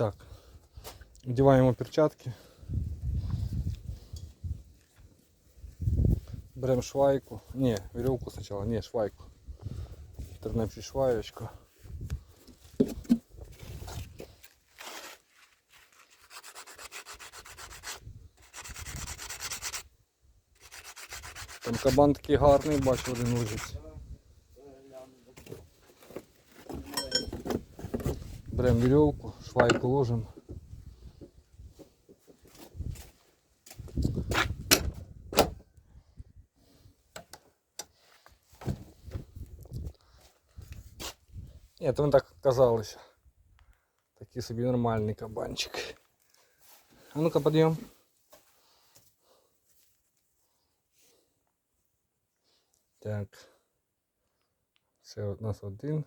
Так. Вдіваємо перчатки. Беремо швайку. Ні, веревку спочатку, ні, швайку. Тернемші шваєчку. Там кабан такий гарний, бачу, один лежить. Беремо вірьовку, швайку ложимо. Ні, то вони так казалися. Такий собі нормальний кабанчик. А ну-ка підйом. Так. Це у нас один.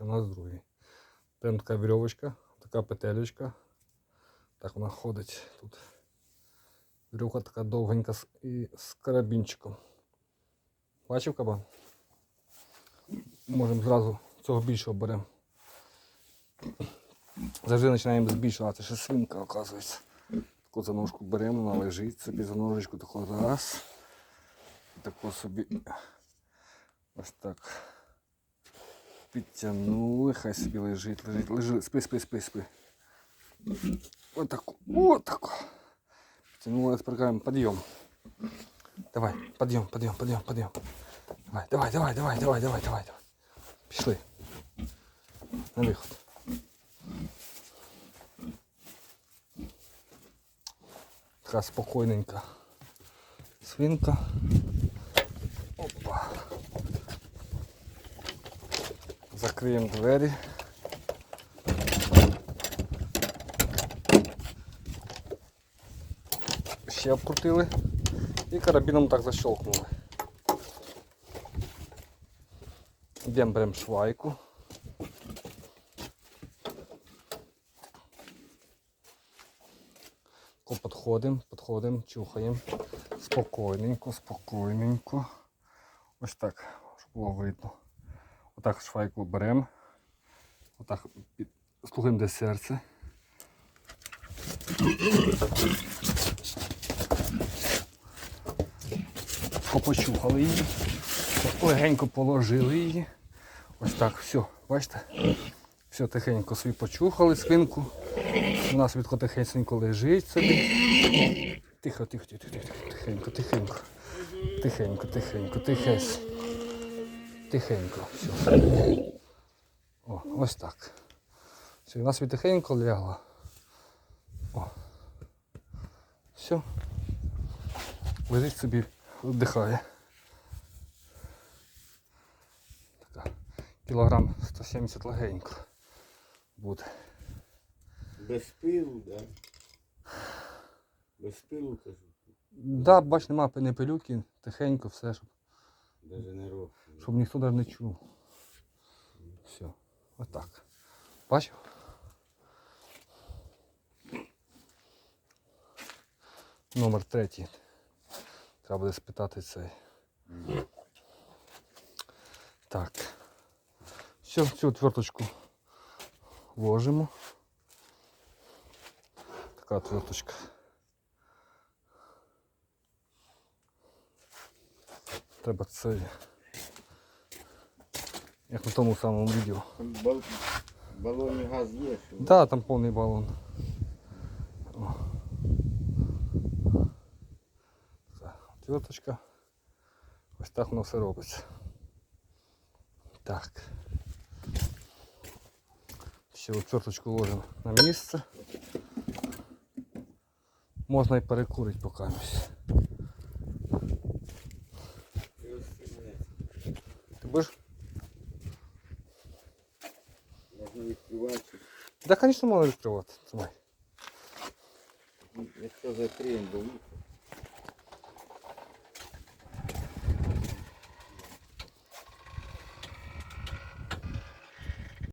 Це у нас другий. Прям така вірьовочка, така петелечка. Так вона ходить тут. Вірьовка така довгенька і з карабінчиком. Бачив кабан? Можемо зразу цього більшого беремо. Завжди починаємо з більшого, а це ще свинка, оказується. Таку за ножку беремо, вона лежить собі за ножичку, таку раз. Таку собі ось так. Підтягнули, хай собі лежить, лежить, лежить, спи, спи, спи, спи. Отаку, отаку. Підтягнули, кажемо, підйом. Давай, підйом, підйом, підйом, підйом. Давай, давай, давай, давай, давай, давай, давай. Пішли. На виход. Така спокійненька свинка. Закриємо двері. Ще обкрутили і карабіном так защелкнули. Йдемо беремо швайку. Підходимо, підходимо, чухаємо. Спокійненько, спокійненько. Ось так, щоб було видно. Отак швайку беремо. Отак слухаємо де серце. Попочухали її. Легенько положили її. Ось так, все, бачите? Все тихенько собі почухали свинку. У нас відко тихенько лежить собі. Тихо, тихо, тихо, тихо, тихенько, тихенько. Тихенько, тихенько, тихесь. Тихенько. Все. О, ось так. Все, у нас тихенько лягла. О. Все. Лежить собі, вдихає. Така. Кілограм 170 легенько буде. Без пилу, да? Без пилу кажу. Да, бач, нема ні пилюки, тихенько все, щоб, Даже не рок. Щоб ніхто навіть не чув. Все, отак. Бачив? Номер третій. Треба буде спитати цей. Так. Все, цю отверточку ложимо. Така отверточка. Треба це. Як на тому самому відео. Там Бал... Балонний газ є, що? Так, да, там повний балон. О. Це отверточка. Ось так воно все робиться. Так. Ще отверточку ложимо на місце. Можна і перекурити поки. І ось це мене. Ти будеш? Відкривати. Да, звісно, можна відкривати. Тримай. Якщо закриємо, бо.